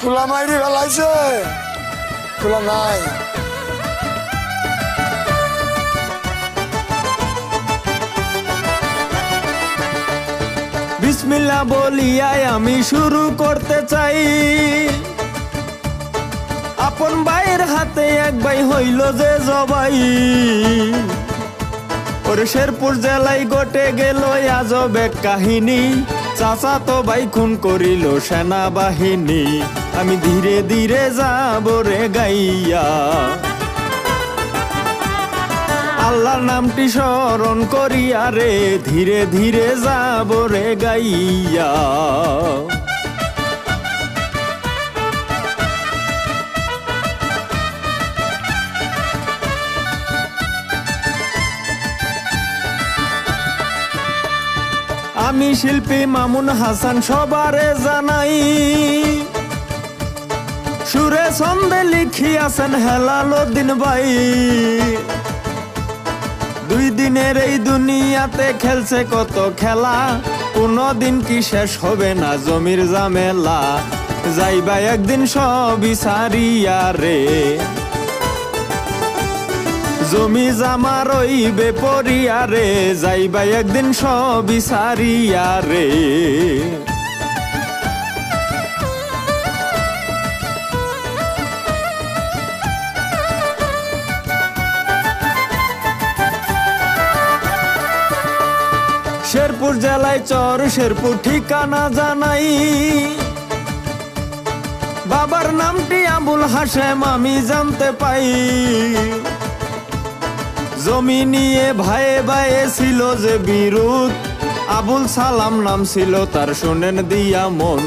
খোলা মাইরি ফেলাইছে খোলা নাই। বিসমিল্লা বলিয়াই আমি শুরু করতে চাই। আপন ভাইয়ের হাতে এক ভাই হইল যে জবাই। ওরে শেরপুর জেলায় গটে গেল আজব এক কাহিনী। চাচা তো ভাই খুন করিল সেনাবাহিনী। আমি ধীরে ধীরে যাব রে গাইয়া। আল্লাহর নামটি স্মরণ করিয়া রে, ধীরে ধীরে যাব রে গাইয়া। আমি শিল্পী মামুন হাসান সবারে জানাই। সুরে ছন্দে লিখিয়াছেন হেলালো দিন ভাই। দুই দিনের এই দুনিয়াতে খেলছে কত খেলা কোনো দিন কি শেষ হবে না জমির জামেলা যাইবা একদিন সবই সারিয়া রে। জমি জামা রইবে পরিয়া রে, যাইবা একদিন সবই সারিয়া রে। শেরপুর জেলায় চর, শেরপুর ঠিকানা জানাই। বাবার নামটি আবুল হাসেম আমি জানতে পাই। জমি নিয়ে ভাইয়ে ভাইয়ে ছিল যে বিরুদ আবুল সালাম নাম ছিল, তার শোনেন দিয়া মন।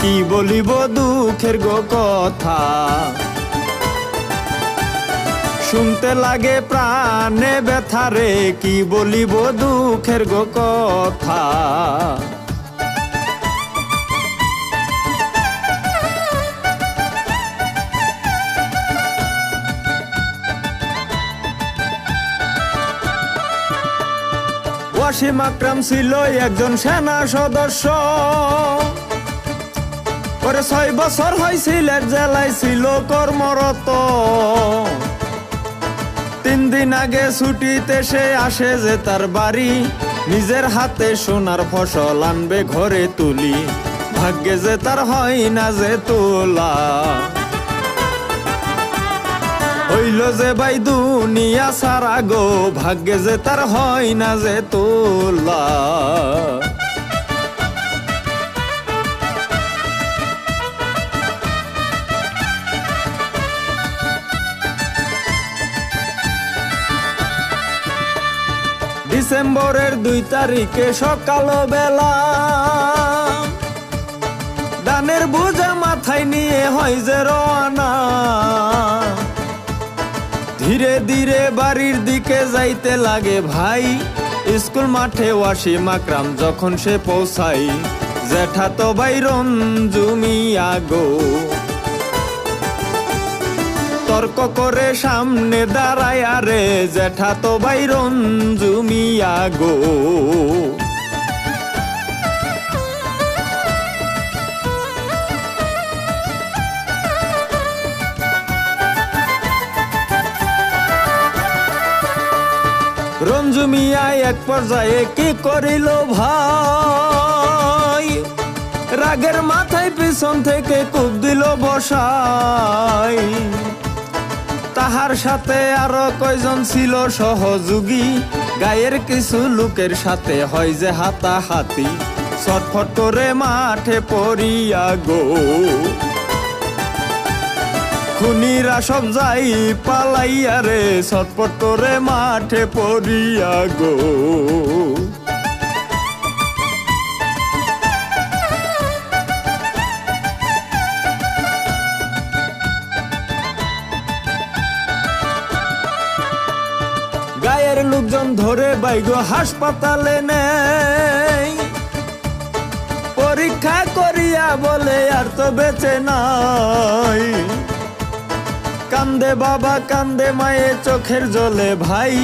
কি বলিব দুঃখের গো কথা। শুনতে লাগে প্রাণে ব্যথা রে, কি বলিব দুঃখের গো কথা। ওয়াসিম আকরাম ছিল একজন সেনা সদস্য। পরে ছয় বছর হয়েছিল জেলায় ছিল কর্মরত। তিন দিন আগে ছুটিতে সে আসে যে তার বাড়ি। নিজের হাতে সোনার ফসল আনবে ঘরে তুলি। ভাগ্যে যে তার হয় না যে তোলা। হইল যে ভাই দুনিয়া সারা গো, ভাগ্যে যে তার হয় না যে তোলা। ডিসেম্বরের দুই তারিখে সকাল বেলা দানের বোঝা মাথায় নিয়ে হয় যে রওনা। ধীরে ধীরে বাড়ির দিকে যাইতে লাগে ভাই। স্কুল মাঠে ওয়াসি মাকরাম যখন সে পৌঁছাই জেঠা তো ভাই রঞ্জুমিয়া গো। তর্ক করে সামনে দাঁড়ায় আরে জেঠা তো ভাই রঞ্জুমিয়া গো। রঞ্জু মিয়া এক পর্যায়ে কি করিল ভাই? রাগের মাথায় পিছন থেকে কূপ দিল বসাই। তাহার সাথে আরও কয়জন ছিল সহযোগী। গায়ের কিছু লোকের সাথে হয় যে হাতাহাতি। ছটফট করে মাঠে পড়িয়া গো। খুনিরা সব যাই পালাইয়া রে, ছটপট করে মাঠে পড়িয়া গো। গায়ের লোকজন ধরে বাইগো হাসপাতালে নেই। পরীক্ষা করিয়া বলে আর তো বেঁচে নাই। কান্দে বাবা, কান্দে মায়ে চোখের জলে ভাই।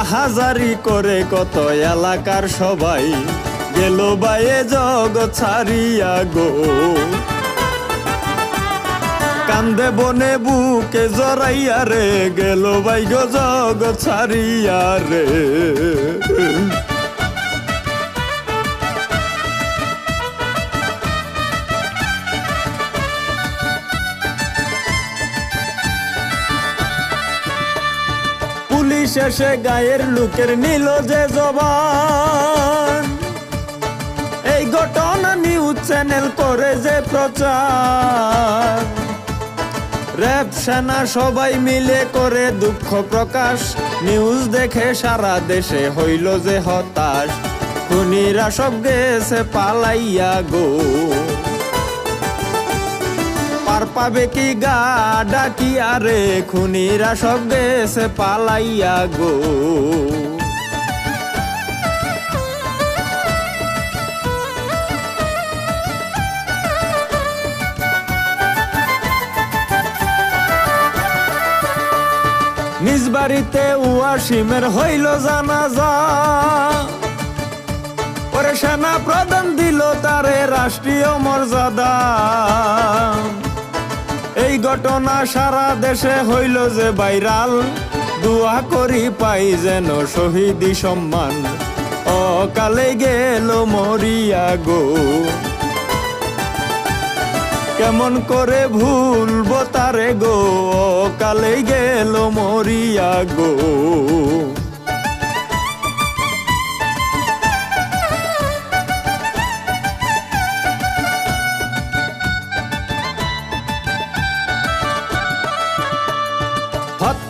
আহাজারি করে কত এলাকার সবাই, গেল বাইয়ে জগ ছাড়িয়া গো। কান্দে বনে বুকে জড়াইয়া রে, গেল ভাই গো জগৎ ছাড়িয়া রে। এসে গায়ের লোকের নিল যে জবান। এই ঘটনা নিউজ চ্যানেল করে যে প্রচার। র্যাব সেনা সবাই মিলে করে দুঃখ প্রকাশ। নিউজ দেখে সারা দেশে হইল যে হতাশ। খুনিরা সব গেছে পালাইয়া গো। পার পাবে কি গা ডাকি আরে খুনিরা সব গেছে পালাইয়া গো। নিজ বাড়িতে ওয়াসিমের হইল জানাজা। পরে সেনা প্রদান দিল তারে রাষ্ট্রীয় মর্যাদা। এই ঘটনা সারা দেশে হইল যে ভাইরাল। দুয়া করি পাই যেন শহীদি সম্মান। অকালে গেল মরিয়া গো। কেমন করে ভুলবো তারে গো? কালে গেল মরিয়া গো।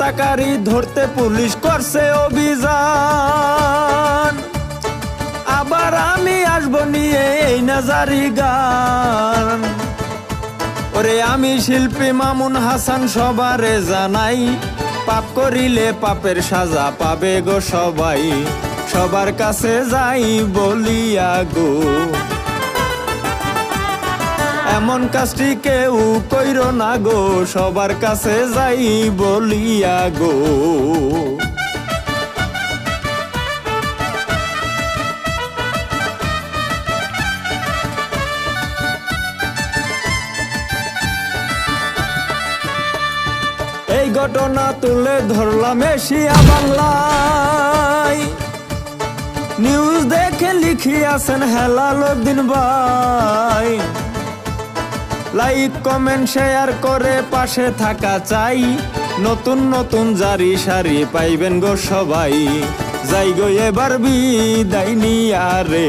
হত্যাকারী ধরতে পুলিশ করছে অভিযান। আবার আমি আসব নিয়ে এই নাজারি গান। ওরে আমি শিল্পী মামুন হাসান সবারে জানাই, পাপ করিলে পাপের সাজা পাবে গো সবাই। সবার কাছে যাই বলিয়া গো। এমন কাজটি কেউ কইর না গো, সবার কাছে যাই বলিয়া গো। এই ঘটনা তুলে ধরলাম এশিয়া বাংলায়। নিউজ দেখে লিখিয়াছেন হেলাল দিন ভাই। লাইক কমেন্ট শেয়ার করে পাশে থাকা চাই। নতুন নতুন জারি সারি পাইবেন গো সবাই। যাই গো এবার বিদায় নিয়ারে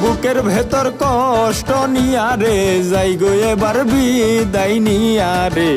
বুকের ভেতর কষ্ট নিয়ারে যাই গো এবার বিদায় নিয়ারে